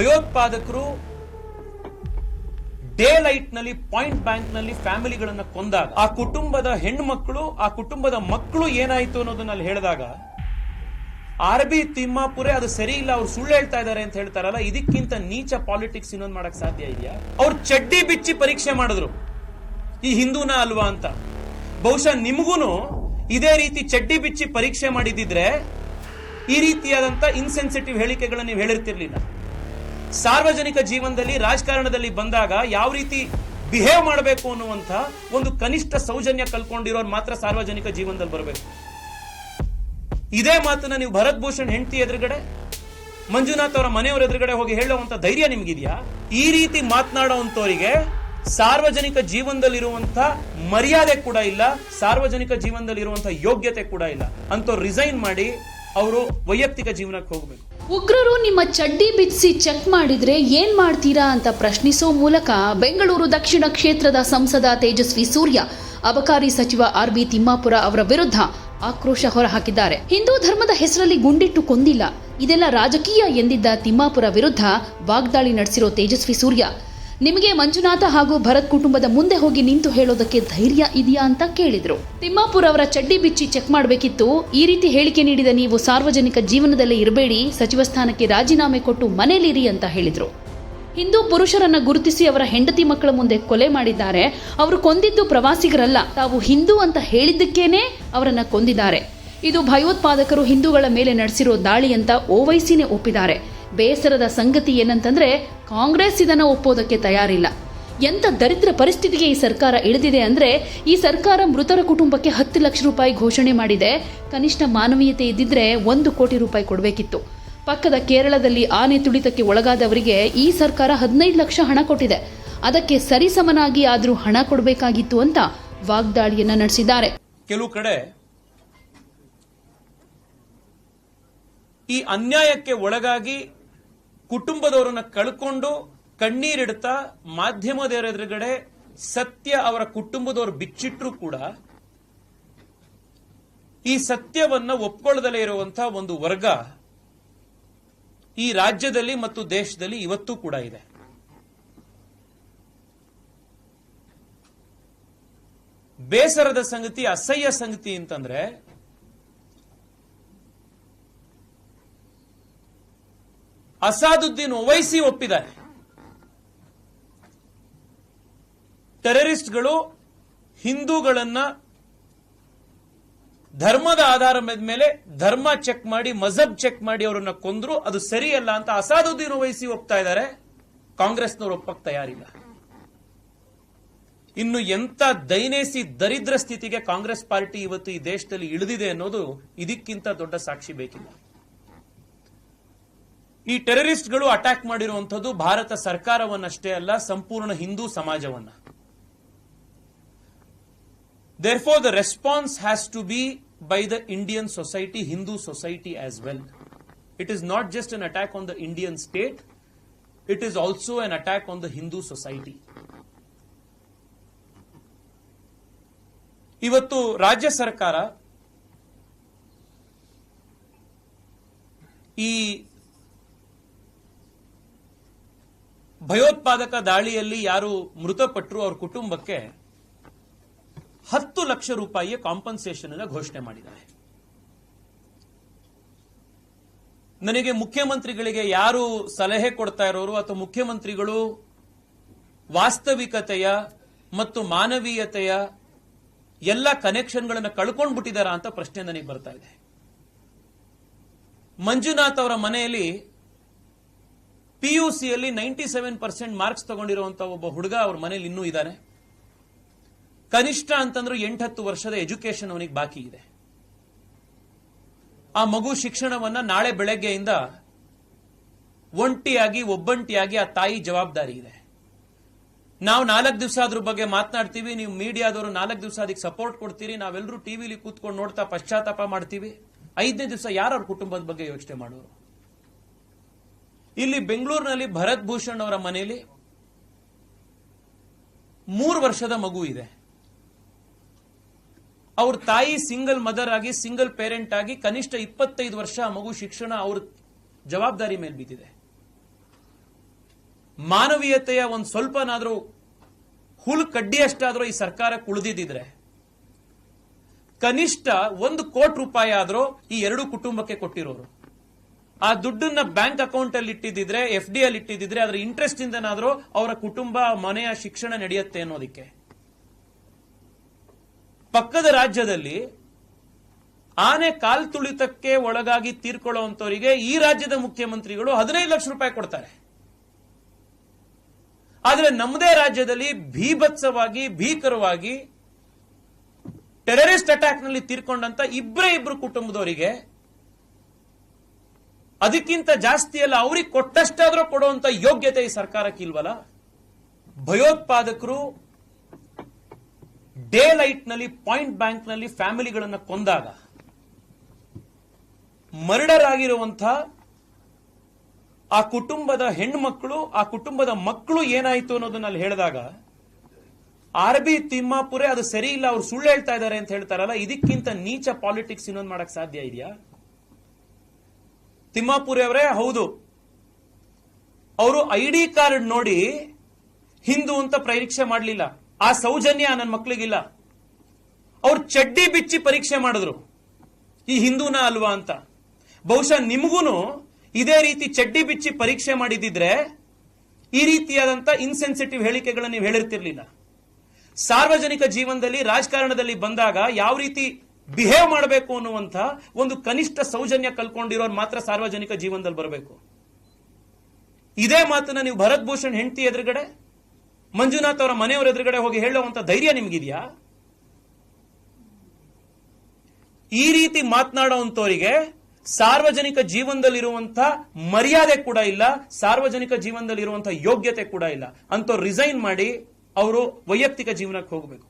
ಭಯೋತ್ಪಾದಕರು day ಲೈಟ್ನಲ್ಲಿ point ಬ್ಯಾಂಕ್ನಲ್ಲಿ ಫ್ಯಾಮಿಲಿಗಳನ್ನ ಕೊಂದಾಗ, ಆ ಕುಟುಂಬದ ಹೆಣ್ಮಕ್ಳು ಆ ಕುಟುಂಬದ ಮಕ್ಕಳು ಏನಾಯ್ತು ಅನ್ನೋದನ್ನ ಅಲ್ಲಿ ಹೇಳಿದಾಗ, ಆರ್ ಬಿ ತಿಮ್ಮಾಪುರೇ ಅದು ಸರಿ ಇಲ್ಲ, ಅವ್ರು ಸುಳ್ಳು ಹೇಳ್ತಾ ಇದಾರೆ ಅಂತ ಹೇಳ್ತಾರಲ್ಲ, ಇದಕ್ಕಿಂತ ನೀಚ ಪಾಲಿಟಿಕ್ಸ್ ಇನ್ನೊಂದು ಮಾಡಕ್ ಸಾಧ್ಯ ಇದೆಯಾ? ಅವ್ರು ಚಡ್ಡಿ ಬಿಚ್ಚಿ ಪರೀಕ್ಷೆ ಮಾಡಿದ್ರು. ಈ ಹಿಂದೂನ ಅಲ್ವಾ ಅಂತ. ಬಹುಶಃ ನಿಮಗೂ ಇದೇ ರೀತಿ ಚಡ್ಡಿ ಬಿಚ್ಚಿ ಪರೀಕ್ಷೆ ಮಾಡಿದಿದ್ರೆ ಈ ರೀತಿಯಾದಂತ ಇನ್ಸೆನ್ಸಿಟಿವ್ ಹೇಳಿಕೆಗಳನ್ನ ನೀವು ಹೇಳಿರ್ತಿರ್ಲಿಲ್ಲ. ಸಾರ್ವಜನಿಕ ಜೀವನದಲ್ಲಿ ರಾಜಕಾರಣದಲ್ಲಿ ಬಂದಾಗ ಯಾವ ರೀತಿ ಬಿಹೇವ್ ಮಾಡಬೇಕು ಅನ್ನುವಂಥ ಒಂದು ಕನಿಷ್ಠ ಸೌಜನ್ಯ ಕಲ್ಕೊಂಡಿರೋರು ಮಾತ್ರ ಸಾರ್ವಜನಿಕ ಜೀವನದಲ್ಲಿ ಬರಬೇಕು. ಇದೇ ಮಾತನ್ನ ನೀವು ಭರತ್ ಭೂಷಣ್ ಹೆಂಡತಿ ಎದುರುಗಡೆ, ಮಂಜುನಾಥ್ ಅವರ ಮನೆಯವರ ಎದುರುಗಡೆ ಹೋಗಿ ಹೇಳುವಂತ ಧೈರ್ಯ ನಿಮ್ಗಿದ್ಯಾ? ಈ ರೀತಿ ಮಾತನಾಡುವಂತವರಿಗೆ ಸಾರ್ವಜನಿಕ ಜೀವನದಲ್ಲಿರುವಂತ ಮರ್ಯಾದೆ ಕೂಡ ಇಲ್ಲ, ಸಾರ್ವಜನಿಕ ಜೀವನದಲ್ಲಿರುವಂತ ಯೋಗ್ಯತೆ ಕೂಡ ಇಲ್ಲ. ಅಂತ ರಿಸೈನ್ ಮಾಡಿ ಅವರು ವೈಯಕ್ತಿಕ ಜೀವನಕ್ಕೆ ಹೋಗಬೇಕು. ಉಗ್ರರು ನಿಮ್ಮ ಚಡ್ಡಿ ಬಿಚ್ಚಿ ಚೆಕ್ ಮಾಡಿದ್ರೆ ಏನ್ ಮಾಡ್ತೀರಾ ಅಂತ ಪ್ರಶ್ನಿಸೋ ಮೂಲಕ ಬೆಂಗಳೂರು ದಕ್ಷಿಣ ಕ್ಷೇತ್ರದ ಸಂಸದ ತೇಜಸ್ವಿ ಸೂರ್ಯ, ಅಬಕಾರಿ ಸಚಿವ ಆರ್ ಬಿ ತಿಮ್ಮಾಪುರ ಅವರ ವಿರುದ್ಧ ಆಕ್ರೋಶ ಹೊರಹಾಕಿದ್ದಾರೆ. ಹಿಂದೂ ಧರ್ಮದ ಹೆಸರಲ್ಲಿ ಗುಂಡಿಟ್ಟು ಕೊಂದಿಲ್ಲ. ಇದೆಲ್ಲ ರಾಜಕೀಯ ಎಂದಿದ್ದ ತಿಮ್ಮಾಪುರ ವಿರುದ್ಧ ವಾಗ್ದಾಳಿ ನಡೆಸಿರೋ ತೇಜಸ್ವಿ ಸೂರ್ಯ ನಿಮಗೆ ಮಂಜುನಾಥ ಹಾಗೂ ಭರತ್ ಕುಟುಂಬದ ಮುಂದೆ ಹೋಗಿ ನಿಂತು ಹೇಳೋದಕ್ಕೆ ಧೈರ್ಯ ಇದೆಯಾ ಅಂತ ಕೇಳಿದ್ರು. ತಿಮ್ಮಾಪುರ್ ಅವರ ಚಡ್ಡಿ ಬಿಚ್ಚಿ ಚೆಕ್ ಮಾಡಬೇಕಿತ್ತು. ಈ ರೀತಿ ಹೇಳಿಕೆ ನೀಡಿದ ನೀವು ಸಾರ್ವಜನಿಕ ಜೀವನದಲ್ಲಿ ಇರಬೇಡಿ, ಸಚಿವ ಸ್ಥಾನಕ್ಕೆ ರಾಜೀನಾಮೆ ಕೊಟ್ಟು ಮನೇಲಿರಿ ಅಂತ ಹೇಳಿದ್ರು. ಹಿಂದೂ ಪುರುಷರನ್ನ ಗುರುತಿಸಿ ಅವರ ಹೆಂಡತಿ ಮಕ್ಕಳ ಮುಂದೆ ಕೊಲೆ ಮಾಡಿದ್ದಾರೆ. ಅವರು ಕೊಂದಿದ್ದು ಪ್ರವಾಸಿಗರಲ್ಲ, ತಾವು ಹಿಂದೂ ಅಂತ ಹೇಳಿದ್ದಕ್ಕೇನೆ ಅವರನ್ನ ಕೊಂದಿದ್ದಾರೆ. ಇದು ಭಯೋತ್ಪಾದಕರು ಹಿಂದೂಗಳ ಮೇಲೆ ನಡೆಸಿರೋ ದಾಳಿ ಅಂತ ಓವೈಸಿನೇ ಒಪ್ಪಿದ್ದಾರೆ. ಬೇಸರದ ಸಂಗತಿ ಏನಂತಂದ್ರೆ, ಕಾಂಗ್ರೆಸ್ ಇದನ್ನು ಒಪ್ಪೋದಕ್ಕೆ ತಯಾರಿಲ್ಲ. ಎಂತ ದರಿದ್ರ ಪರಿಸ್ಥಿತಿಗೆ ಈ ಸರ್ಕಾರ ಇಳಿದಿದೆ ಅಂದ್ರೆ, ಈ ಸರ್ಕಾರ ಮೃತರ ಕುಟುಂಬಕ್ಕೆ ಹತ್ತು ಲಕ್ಷ ರೂಪಾಯಿ ಘೋಷಣೆ ಮಾಡಿದೆ. ಕನಿಷ್ಠ ಮಾನವೀಯತೆ ಇದ್ದಿದ್ರೆ ಒಂದು ಕೋಟಿ ರೂಪಾಯಿ ಕೊಡಬೇಕಿತ್ತು. ಪಕ್ಕದ ಕೇರಳದಲ್ಲಿ ಆನೆ ತುಳಿತಕ್ಕೆ ಒಳಗಾದವರಿಗೆ ಈ ಸರ್ಕಾರ ಹದಿನೈದು ಲಕ್ಷ ಹಣ ಕೊಟ್ಟಿದೆ. ಅದಕ್ಕೆ ಸರಿಸಮನಾಗಿ ಆದ್ರೂ ಹಣ ಕೊಡಬೇಕಾಗಿತ್ತು ಅಂತ ವಾಗ್ದಾಳಿಯನ್ನ ನಡೆಸಿದ್ದಾರೆ. ಕೆಲವು ಕಡೆ ಈ ಅನ್ಯಾಯಕ್ಕೆ ಒಳಗಾಗಿ ಕುಟುಂಬದವರನ್ನ ಕಳ್ಕೊಂಡು ಕಣ್ಣೀರಿಡ್ತಾ ಮಾಧ್ಯಮದವರ ಎದುರುಗಡೆ ಸತ್ಯ ಅವರ ಕುಟುಂಬದವರು ಬಿಚ್ಚಿಟ್ರು ಕೂಡ ಈ ಸತ್ಯವನ್ನ ಒಪ್ಕೊಳ್ಳದಲ್ಲೇ ಇರುವಂತಹ ಒಂದು ವರ್ಗ ಈ ರಾಜ್ಯದಲ್ಲಿ ಮತ್ತು ದೇಶದಲ್ಲಿ ಇವತ್ತು ಕೂಡ ಇದೆ. ಬೇಸರದ ಸಂಗತಿ, ಅಸಹ್ಯ ಸಂಗತಿ ಅಂತಂದ್ರೆ ಅಸಾದುದ್ದೀನ್ ಒವೈಸಿ ಒಪ್ಪಿದ್ದಾರೆ ಟೆರರಿಸ್ಟ್ಗಳು ಹಿಂದೂಗಳನ್ನ ಧರ್ಮದ ಆಧಾರದ ಮೇಲೆ ಧರ್ಮ ಚೆಕ್ ಮಾಡಿ, ಮಜಬ್ ಚೆಕ್ ಮಾಡಿ ಅವರನ್ನ ಕೊಂದ್ರು, ಅದು ಸರಿಯಲ್ಲ ಅಂತ ಅಸಾದುದ್ದೀನ್ ಒವೈಸಿ ಒಪ್ತಾ ಇದ್ದಾರೆ. ಕಾಂಗ್ರೆಸ್ನವರು ಒಪ್ಪಕ್ ತಯಾರಿಲ್ಲ. ಇನ್ನು ಎಂತ ದೈನೇಸಿ ದರಿದ್ರ ಸ್ಥಿತಿಗೆ ಕಾಂಗ್ರೆಸ್ ಪಾರ್ಟಿ ಇವತ್ತು ಈ ದೇಶದಲ್ಲಿ ಇಳಿದಿದೆ ಅನ್ನೋದು ಇದಕ್ಕಿಂತ ದೊಡ್ಡ ಸಾಕ್ಷಿ ಬೇಕಿಲ್ಲ. ಈ ಟೆರರಿಸ್ಟ್ಗಳು ಅಟ್ಯಾಕ್ ಮಾಡಿರುವಂಥದ್ದು ಭಾರತ ಸರ್ಕಾರವನ್ನಷ್ಟೇ ಅಲ್ಲ, ಸಂಪೂರ್ಣ ಹಿಂದೂ ಸಮಾಜವನ್ನ. Therefore the response has to be by the Indian society Hindu society as well it is not just an attack on the Indian state it is also an attack on the Hindu society ಇವತ್ತು ರಾಜ್ಯ ಸರ್ಕಾರ ಈ ಭಯೋತ್ಪಾದಕ ದಾಳಿಯಲ್ಲಿ ಯಾರು ಮೃತಪಟ್ಟರು ಅವ್ರ ಕುಟುಂಬಕ್ಕೆ ಹತ್ತು ಲಕ್ಷ ರೂಪಾಯಿಯ ಕಾಂಪನ್ಸೇಷನ್ ಅನ್ನು ಘೋಷಣೆ ಮಾಡಿದ್ದಾರೆ. ನನಗೆ ಮುಖ್ಯಮಂತ್ರಿಗಳಿಗೆ ಯಾರು ಸಲಹೆ ಕೊಡ್ತಾ ಇರೋರು ಅಥವಾ ಮುಖ್ಯಮಂತ್ರಿಗಳು ವಾಸ್ತವಿಕತೆಯ ಮತ್ತು ಮಾನವೀಯತೆಯ ಎಲ್ಲ ಕನೆಕ್ಷನ್ಗಳನ್ನು ಕಳ್ಕೊಂಡು ಬಿಟ್ಟಿದ್ದಾರಾ ಅಂತ ಪ್ರಶ್ನೆ ನನಗೆ ಬರ್ತಾ ಇದೆ. ಮಂಜುನಾಥ್ ಅವರ ಮನೆಯಲ್ಲಿ ಪಿಯುಸಿಯಲ್ಲಿ ನೈಂಟಿ ಸೆವೆನ್ ಪರ್ಸೆಂಟ್ ಮಾರ್ಕ್ಸ್ ತಗೊಂಡಿರುವಂತಹ ಒಬ್ಬ ಹುಡುಗ ಅವ್ರ ಮನೇಲಿ ಇನ್ನೂ ಇದ್ದಾನೆ ಕನಿಷ್ಠ ಅಂತಂದ್ರೂ ಎಂಟತ್ತು ವರ್ಷದ ಎಜುಕೇಶನ್ ಅವನಿಗೆ ಬಾಕಿ ಇದೆ. ಆ ಮಗು ಶಿಕ್ಷಣವನ್ನ ನಾಳೆ ಬೆಳಗ್ಗೆಯಿಂದ ಒಂಟಿಯಾಗಿ, ಒಬ್ಬಂಟಿಯಾಗಿ ಆ ತಾಯಿ ಜವಾಬ್ದಾರಿ ಇದೆ. ನಾವು ನಾಲ್ಕು ದಿವಸ ಅದ್ರ ಬಗ್ಗೆ ಮಾತನಾಡ್ತೀವಿ, ನೀವು ಮೀಡಿಯಾದವರು ನಾಲ್ಕು ದಿವಸ ಅದಕ್ಕೆ ಸಪೋರ್ಟ್ ಕೊಡ್ತೀರಿ ನಾವೆಲ್ಲರೂ ಟಿವಿಲಿ ಕೂತ್ಕೊಂಡು ನೋಡ್ತಾ ಪಶ್ಚಾತ್ತಾಪ ಮಾಡ್ತೀವಿ. ಐದನೇ ದಿವಸ ಯಾರು ಅವ್ರ ಕುಟುಂಬದ ಬಗ್ಗೆ ಯೋಚನೆ ಮಾಡೋರು? ಇಲ್ಲಿ ಬೆಂಗಳೂರಿನಲ್ಲಿ ಭರತ್ ಭೂಷಣ್ ಅವರ ಮನೆಯಲ್ಲಿ ಮೂರು ವರ್ಷದ ಮಗು ಇದೆ. ಅವ್ರ ತಾಯಿ ಸಿಂಗಲ್ ಮದರ್ ಆಗಿ, ಸಿಂಗಲ್ ಪೇರೆಂಟ್ ಆಗಿ ಕನಿಷ್ಠ ಇಪ್ಪತ್ತೈದು ವರ್ಷ ಮಗು ಶಿಕ್ಷಣ ಅವ್ರ ಜವಾಬ್ದಾರಿ ಮೇಲೆ ಬಿದ್ದಿದೆ. ಮಾನವೀಯತೆಯ ಒಂದು ಸ್ವಲ್ಪನಾದ್ರೂ ಹುಲ್ ಕಡ್ಡಿಯಷ್ಟಾದ್ರೂ ಈ ಸರ್ಕಾರಕ್ಕೆ ಕುಳಿದಿದ್ದರೆ ಕನಿಷ್ಠ ಒಂದು ಕೋಟಿ ರೂಪಾಯಿ ಆದರೂ ಈ ಎರಡು ಕುಟುಂಬಕ್ಕೆ ಕೊಟ್ಟಿರೋರು. ಆ ದುಡ್ಡನ್ನ ಬ್ಯಾಂಕ್ ಅಕೌಂಟ್ ಅಲ್ಲಿ ಇಟ್ಟಿದ್ರೆ ಎಫ್ ಡಿ ಅಲ್ಲಿ ಇಟ್ಟಿದ್ರೆ ಅದರ ಇಂಟ್ರೆಸ್ಟ್ ಇಂದನಾದ್ರೂ ಅವರ ಕುಟುಂಬ, ಮನೆಯ ಶಿಕ್ಷಣ ನಡೆಯುತ್ತೆ ಅನ್ನೋದಕ್ಕೆ. ಪಕ್ಕದ ರಾಜ್ಯದಲ್ಲಿ ಆನೆ ಕಾಲ್ ತುಳಿತಕ್ಕೆ ಒಳಗಾಗಿ ತೀರ್ಕೊಳ್ಳುವಂತವರಿಗೆ ಈ ರಾಜ್ಯದ ಮುಖ್ಯಮಂತ್ರಿಗಳು ಹದಿನೈದು ಲಕ್ಷ ರೂಪಾಯಿ ಕೊಡ್ತಾರೆ. ಆದರೆ ನಮ್ಮದೇ ರಾಜ್ಯದಲ್ಲಿ ಭೀಭತ್ಸವಾಗಿ, ಭೀಕರವಾಗಿ ಟೆರರಿಸ್ಟ್ ಅಟ್ಯಾಕ್ನಲ್ಲಿ ತೀರ್ಕೊಂಡಂತ ಇಬ್ಬರೇ ಇಬ್ರು ಕುಟುಂಬದವರಿಗೆ ಅದಕ್ಕಿಂತ ಜಾಸ್ತಿ ಅಲ್ಲ ಅವ್ರಿಗೆ ಕೊಟ್ಟಷ್ಟಾದ್ರೂ ಕೊಡುವಂತ ಯೋಗ್ಯತೆ ಈ ಸರ್ಕಾರಕ್ಕೆ ಇಲ್ವಲ್ಲ? ಭಯೋತ್ಪಾದಕರು ಡೇ ಲೈಟ್ನಲ್ಲಿ, ಪಾಯಿಂಟ್ ಬ್ಯಾಂಕ್ನಲ್ಲಿ ಫ್ಯಾಮಿಲಿಗಳನ್ನ ಕೊಂದಾಗ, ಮರ್ಡರ್ ಆಗಿರುವಂತ ಆ ಕುಟುಂಬದ ಹೆಣ್ಮಕ್ಳು, ಆ ಕುಟುಂಬದ ಮಕ್ಕಳು ಏನಾಯ್ತು ಅನ್ನೋದನ್ನ ಅಲ್ಲಿ ಹೇಳಿದಾಗ, ಆರ್ ಬಿ ತಿಮ್ಮಾಪುರೆ ಅದು ಸರಿ ಇಲ್ಲ, ಅವ್ರು ಸುಳ್ಳು ಹೇಳ್ತಾ ಇದ್ದಾರೆ ಅಂತ ಹೇಳ್ತಾರಲ್ಲ, ಇದಕ್ಕಿಂತ ನೀಚ ಪಾಲಿಟಿಕ್ಸ್ ಇನ್ನೊಂದು ಮಾಡಕ್ ಸಾಧ್ಯ ಇದೆಯಾ? ತಿಮ್ಮಾಪುರಿ ಅವರೇ? ಹೌದು. ಅವರು ಐ ಡಿ ಕಾರ್ಡ್ ನೋಡಿ ಹಿಂದೂ ಅಂತ ಪರೀಕ್ಷೆ ಮಾಡಲಿಲ್ಲ. ಆ ಸೌಜನ್ಯ ನನ್ನ ಮಕ್ಕಳಿಗಿಲ್ಲ ಅವ್ರು ಚಡ್ಡಿ ಬಿಚ್ಚಿ ಪರೀಕ್ಷೆ ಮಾಡಿದ್ರು. ಈ ಹಿಂದೂನ ಅಲ್ವಾ ಅಂತ. ಬಹುಶಃ ನಿಮಗೂ ಇದೇ ರೀತಿ ಚಡ್ಡಿ ಬಿಚ್ಚಿ ಪರೀಕ್ಷೆ ಮಾಡಿದಿದ್ರೆ ಈ ರೀತಿಯಾದಂತ ಇನ್ಸೆನ್ಸಿಟಿವ್ ಹೇಳಿಕೆಗಳನ್ನು ನೀವು ಹೇಳಿರ್ತಿರ್ಲಿಲ್ಲ. ಸಾರ್ವಜನಿಕ ಜೀವನದಲ್ಲಿ ರಾಜಕಾರಣದಲ್ಲಿ ಬಂದಾಗ ಯಾವ ರೀತಿ ಬಿಹೇವ್ ಮಾಡಬೇಕು ಅನ್ನುವಂಥ ಒಂದು ಕನಿಷ್ಠ ಸೌಜನ್ಯ ಕಲ್ಕೊಂಡಿರೋರು ಮಾತ್ರ ಸಾರ್ವಜನಿಕ ಜೀವನದಲ್ಲಿ ಬರಬೇಕು. ಇದೇ ಮಾತನ್ನ ನೀವು ಭರತ್ ಭೂಷಣ್ ಹೆಂಡತಿ ಎದುರುಗಡೆ, ಮಂಜುನಾಥ್ ಅವರ ಮನೆಯವರ ಎದುರುಗಡೆ ಹೋಗಿ ಹೇಳುವಂತ ಧೈರ್ಯ ನಿಮ್ಗಿದ್ಯಾ? ಈ ರೀತಿ ಮಾತನಾಡುವಂತವರಿಗೆ ಸಾರ್ವಜನಿಕ ಜೀವನದಲ್ಲಿರುವಂತ ಮರ್ಯಾದೆ ಕೂಡ ಇಲ್ಲ, ಸಾರ್ವಜನಿಕ ಜೀವನದಲ್ಲಿರುವಂತಹ ಯೋಗ್ಯತೆ ಕೂಡ ಇಲ್ಲ. ಅಂತ ರಿಸೈನ್ ಮಾಡಿ ಅವರು ವೈಯಕ್ತಿಕ ಜೀವನಕ್ಕೆ ಹೋಗಬೇಕು.